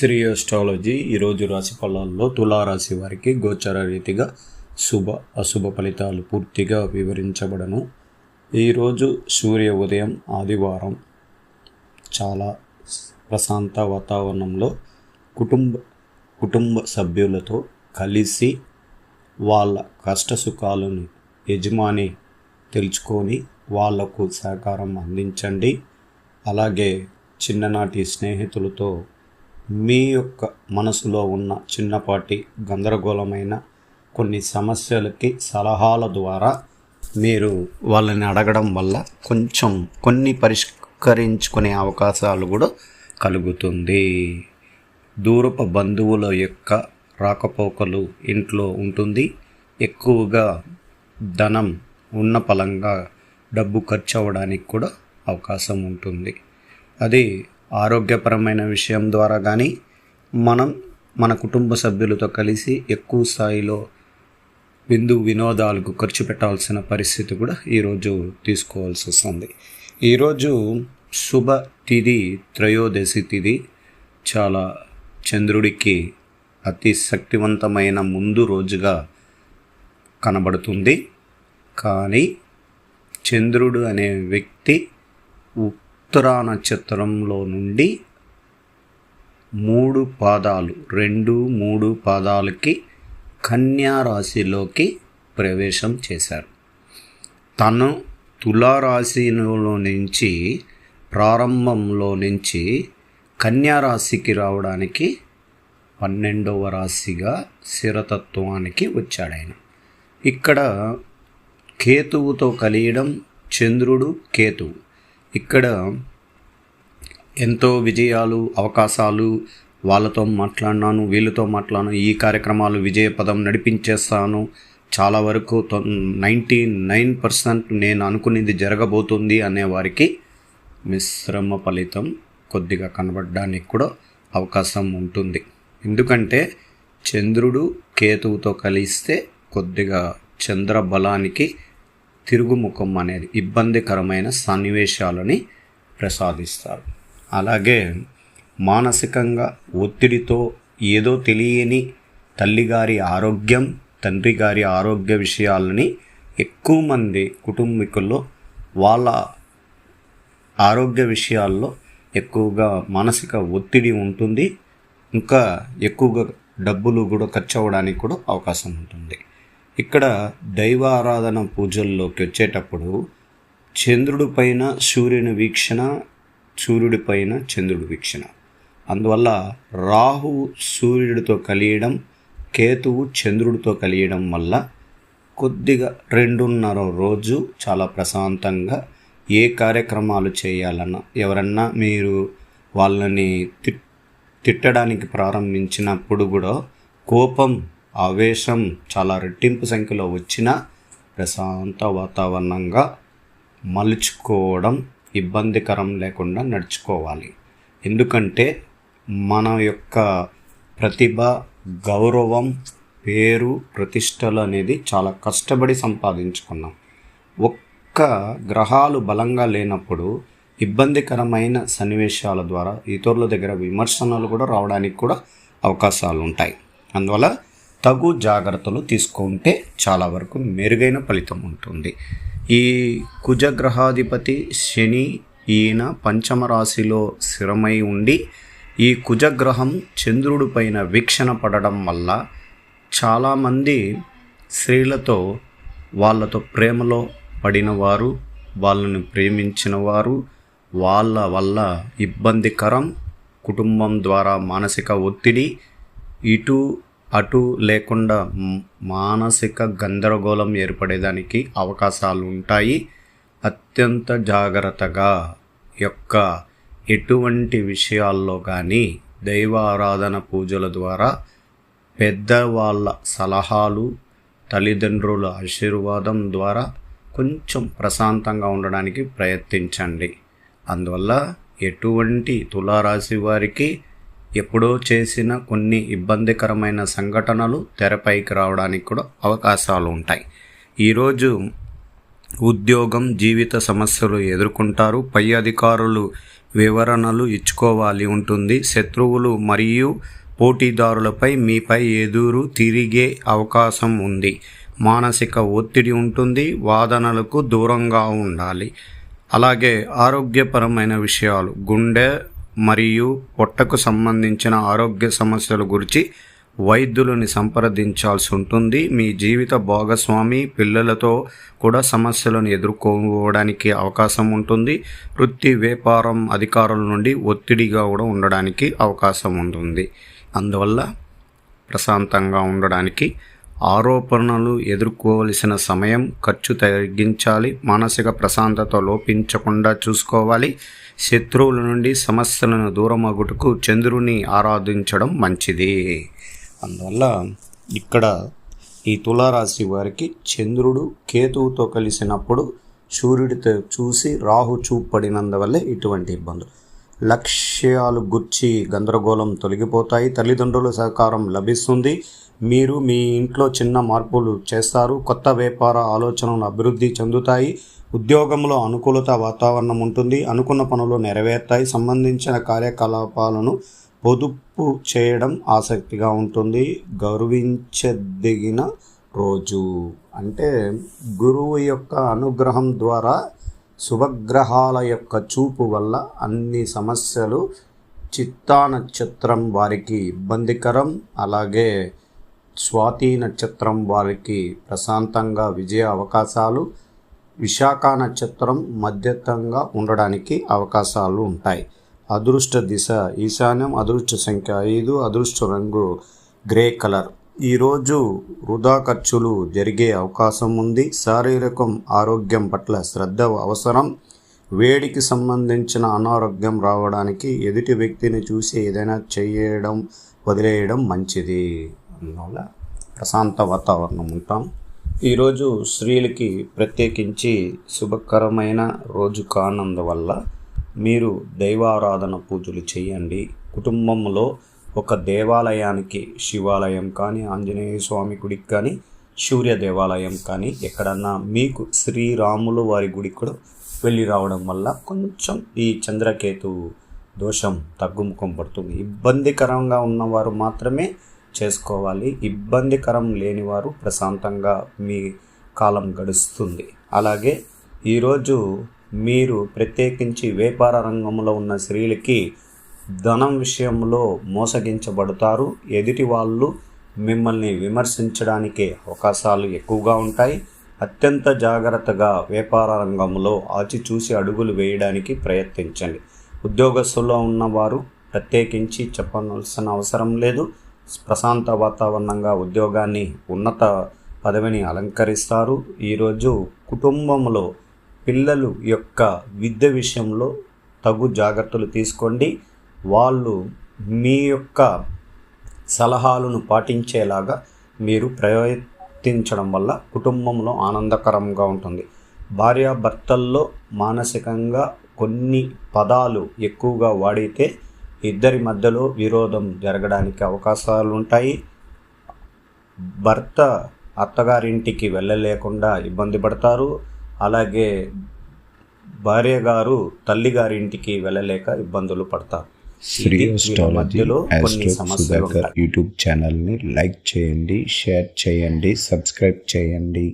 శ్రీ ఈరోజు రాశి ఫలాల్లో తులారాశి వారికి గోచర రీతిగా శుభ అశుభ ఫలితాలు పూర్తిగా వివరించబడను. ఈరోజు సూర్య ఉదయం ఆదివారం చాలా ప్రశాంత వాతావరణంలో కుటుంబ కుటుంబ సభ్యులతో కలిసి వాళ్ళ కష్ట సుఖాలను యజమాని తెలుసుకొని వాళ్ళకు సహకారం అందించండి. అలాగే చిన్ననాటి స్నేహితులతో మీ యొక్క మనసులో ఉన్న చిన్నపాటి గందరగోళమైన కొన్ని సమస్యలకి సలహాల ద్వారా మీరు వాళ్ళని అడగడం వల్ల కొంచెం కొన్ని పరిష్కరించుకునే అవకాశాలు కూడా కలుగుతుంది. దూరపు బంధువుల యొక్క రాకపోకలు ఇంట్లో ఉంటుంది. ఎక్కువగా ధనం ఉన్న పలంగా డబ్బు ఖర్చు అవ్వడానికి కూడా అవకాశం ఉంటుంది. అది ఆరోగ్యపరమైన విషయం ద్వారా కానీ మనం మన కుటుంబ సభ్యులతో కలిసి ఎక్కువ స్థాయిలో విందు వినోదాలకు ఖర్చు పెట్టాల్సిన పరిస్థితి కూడా ఈరోజు తీసుకోవాల్సి వస్తుంది. ఈరోజు శుభ తిథి త్రయోదశి తిథి చాలా చంద్రుడికి అతి శక్తివంతమైన ముందు రోజుగా కనబడుతుంది. కానీ చంద్రుడు అనే వ్యక్తి ఉత్తరా నక్షత్రంలో నుండి మూడు పాదాలు రెండు మూడు పాదాలకి కన్యా రాశిలోకి ప్రవేశం చేశారు. తను తులారాశిలో నుంచి ప్రారంభంలో నుంచి కన్యా రాశికి రావడానికి పన్నెండవ రాశిగా స్థిరతత్వానికి వచ్చాడు ఆయన. ఇక్కడ కేతువుతో కలియడం చంద్రుడు కేతువు. ఇక్కడ ఎంతో విజయాలు అవకాశాలు వాళ్ళతో మాట్లాడినాను వీళ్ళతో మాట్లాడినాను ఈ కార్యక్రమాలు విజయపదం నడిపించేస్తాను. చాలా వరకు నైంటీ నైన్ పర్సెంట్ నేను అనుకునేది జరగబోతుంది అనే వారికి మిశ్రమ ఫలితం కొద్దిగా కనబడడానికి కూడా అవకాశం ఉంటుంది. ఎందుకంటే చంద్రుడు కేతువుతో కలిస్తే కొద్దిగా చంద్ర బలానికి తిరుగుముఖం అనేది ఇబ్బందికరమైన సన్నివేశాలని ప్రసాదిస్తారు. అలాగే మానసికంగా ఒత్తిడితో ఏదో తెలియని తల్లిగారి ఆరోగ్యం తండ్రి గారి ఆరోగ్య విషయాలని ఎక్కువ మంది కుటుంబీకుల్లో వాళ్ళ ఆరోగ్య విషయాల్లో ఎక్కువగా మానసిక ఒత్తిడి ఉంటుంది. ఇంకా ఎక్కువగా డబ్బులు కూడా ఖర్చు అవ్వడానికి కూడా అవకాశం ఉంటుంది. ఇక్కడ దైవ ఆరాధన పూజల్లోకి వచ్చేటప్పుడు చంద్రుడి పైన సూర్యుని వీక్షణ సూర్యుడి పైన చంద్రుడి వీక్షణ. అందువల్ల రాహువు సూర్యుడితో కలియడం కేతువు చంద్రుడితో కలియడం వల్ల కొద్దిగా రెండున్నర రోజు చాలా ప్రశాంతంగా ఏ కార్యక్రమాలు చేయాలన్నా ఎవరన్నా మీరు వాళ్ళని తిట్టడానికి ప్రారంభించినప్పుడు కూడా కోపం ఆవేశం చాలా రెట్టింపు సంఖ్యలో వచ్చిన ప్రశాంత వాతావరణంగా మలుచుకోవడం ఇబ్బందికరం లేకుండా నడుచుకోవాలి. ఎందుకంటే మన యొక్క ప్రతిభ గౌరవం పేరు ప్రతిష్టలు అనేది చాలా కష్టపడి సంపాదించుకున్నాం. ఒక్క గ్రహాలు బలంగా లేనప్పుడు ఇబ్బందికరమైన సన్నివేశాల ద్వారా ఇతరుల దగ్గర విమర్శనలు కూడా రావడానికి కూడా అవకాశాలు ఉంటాయి అందువల్ల తగు జాగ్రత్తలు తీసుకుంటే చాలా వరకు మెరుగైన ఫలితం ఉంటుంది. ఈ కుజగ్రహాధిపతి శని ఈయన పంచమ రాశిలో స్థిరమై ఉండి ఈ కుజగ్రహం చంద్రుడి పైన వీక్షణ పడడం వల్ల చాలామంది స్త్రీలతో వాళ్ళతో ప్రేమలో పడినవారు వాళ్ళని ప్రేమించిన వారు వాళ్ళ వల్ల ఇబ్బందికరం కుటుంబం ద్వారా మానసిక ఒత్తిడి ఇటు అటు లేకుండా మానసిక గందరగోళం ఏర్పడేదానికి అవకాశాలు ఉంటాయి అత్యంత జాగ్రత్తగా యొక్క ఎటువంటి విషయాల్లో కానీ దైవ ఆరాధన పూజల ద్వారా పెద్దవాళ్ళ సలహాలు తల్లిదండ్రుల ఆశీర్వాదం ద్వారా కొంచెం ప్రశాంతంగా ఉండడానికి ప్రయత్నించండి. అందువల్ల ఎటువంటి తులారాశి వారికి ఎప్పుడో చేసిన కొన్ని ఇబ్బందికరమైన సంఘటనలు తెరపైకి రావడానికి కూడా అవకాశాలు ఉంటాయి. ఈరోజు ఉద్యోగం జీవిత సమస్యలు ఎదుర్కొంటారు. పై అధికారులు వివరణలు ఇచ్చుకోవాలి ఉంటుంది. శత్రువులు మరియు పోటీదారులపై మీపై ఎదురు తిరిగే అవకాశం ఉంది. మానసిక ఒత్తిడి ఉంటుంది. వాదనలకు దూరంగా ఉండాలి. అలాగే ఆరోగ్యపరమైన విషయాలు. గుండె మరియు పొట్టకు సంబంధించిన ఆరోగ్య సమస్యల గురించి వైద్యులని సంప్రదించాల్సి ఉంటుంది. మీ జీవిత భాగస్వామి పిల్లలతో కూడా సమస్యలను ఎదుర్కోవడానికి అవకాశం ఉంటుంది. వృత్తి వ్యాపారం అధికారుల నుండి ఒత్తిడిగా కూడా ఉండడానికి అవకాశం ఉంటుంది. అందువల్ల ప్రశాంతంగా ఉండడానికి ఆరోపణలు ఎదుర్కోవలసిన సమయం ఖర్చు తగ్గించాలి మానసిక ప్రశాంతత లోపించకుండా చూసుకోవాలి. శత్రువుల నుండి సమస్యలను దూరమగుటకు చంద్రుని ఆరాధించడం మంచిది. అందువల్ల ఇక్కడ ఈ తులారాశి వారికి చంద్రుడు కేతువుతో కలిసినప్పుడు సూర్యుడితో చూసి రాహు చూపడినందువల్లే ఇటువంటి ఇబ్బందులు. విషయాలు గుర్చి గందరగోళం తొలగిపోతాయి. తల్లిదండ్రుల సహకారం లభిస్తుంది. మీరు మీ ఇంట్లో చిన్న మార్పులు చేస్తారు. కొత్త వ్యాపార ఆలోచనలు అభివృద్ధి చెందుతాయి. ఉద్యోగంలో అనుకూలత వాతావరణం ఉంటుంది. అనుకున్న పనులు నెరవేరుతాయి. సంబంధించిన కార్యకలాపాలను పొదుపు చేయడం ఆసక్తిగా ఉంటుంది. గౌరవించదగిన రోజు. అంటే గురువు యొక్క అనుగ్రహం ద్వారా శుభగ్రహాల యొక్క చూపు వల్ల అన్ని సమస్యలు చిత్తా నక్షత్రం వారికి ఇబ్బందికరం. అలాగే స్వాతి నక్షత్రం వారికి ప్రశాంతంగా విజయ అవకాశాలు. విశాఖ నక్షత్రం మధ్యతంగా ఉండడానికి అవకాశాలు ఉంటాయి. అదృష్ట దిశ ఈశాన్యం అదృష్ట సంఖ్య ఐదు అదృష్ట రంగు గ్రే కలర్. ఈరోజు వృధా ఖర్చులు జరిగే అవకాశం ఉంది. శారీరకం ఆరోగ్యం పట్ల శ్రద్ధ అవసరం. వేడికి సంబంధించిన అనారోగ్యం రావడానికి ఎదుటి వ్యక్తిని చూసి ఏదైనా చేయడం వదిలేయడం మంచిది. అందువల్ల ప్రశాంత వాతావరణం ఉంటాం. ఈరోజు స్త్రీలకి ప్రత్యేకించి శుభకరమైన రోజు కానందువల్ల మీరు దైవారాధన పూజలు చేయండి. కుటుంబంలో ఒక దేవాలయానికి శివాలయం కానీ ఆంజనేయ స్వామి గుడికి కానీ సూర్య దేవాలయం కానీ ఎక్కడన్నా మీకు శ్రీరాములు వారి గుడికి కూడా వెళ్ళి రావడం వల్ల కొంచెం ఈ చంద్రకేతు దోషం తగ్గుముఖం పడుతుంది. ఇబ్బందికరంగా ఉన్నవారు మాత్రమే చేసుకోవాలి. ఇబ్బందికరం లేనివారు ప్రశాంతంగా మీ కాలం గడుస్తుంది. అలాగే ఈరోజు మీరు ప్రత్యేకించి వ్యాపార రంగంలో ఉన్న స్త్రీలకి ధనం విషయంలో మోసగించబడతారు. ఎదుటి వాళ్ళు మిమ్మల్ని విమర్శించడానికి అవకాశాలు ఎక్కువగా ఉంటాయి. అత్యంత జాగ్రత్తగా వ్యాపార రంగంలో ఆచిచూసి అడుగులు వేయడానికి ప్రయత్నించండి. ఉద్యోగస్తుల్లో ఉన్నవారు ప్రత్యేకించి చెప్పవలసిన అవసరం లేదు. ప్రశాంత వాతావరణంగా ఉద్యోగాన్ని ఉన్నత పదవిని అలంకరిస్తారు. ఈరోజు కుటుంబంలో పిల్లలు యొక్క విద్య విషయంలో తగు జాగ్రత్తలు తీసుకోండి. వాళ్ళు మీ యొక్క సలహాలను పాటించేలాగా మీరు ప్రయత్నించడం వల్ల కుటుంబంలో ఆనందకరంగా ఉంటుంది. భార్యాభర్తల్లో మానసికంగా కొన్ని పదాలు ఎక్కువగా వాడితే ఇద్దరి మధ్యలో విరోధం జరగడానికి అవకాశాలు ఉంటాయి భర్త అత్తగారింటికి వెళ్ళలేకుండా ఇబ్బంది పడతారు. అలాగే భార్య గారు తల్లి గారింటికి వెళ్ళలేక ఇబ్బందులు పడతారు. Shri astrology astro Sudhakar YouTube ఛానల్ని లైక్ చేయండి షేర్ చేయండి సబ్స్క్రైబ్ చేయండి.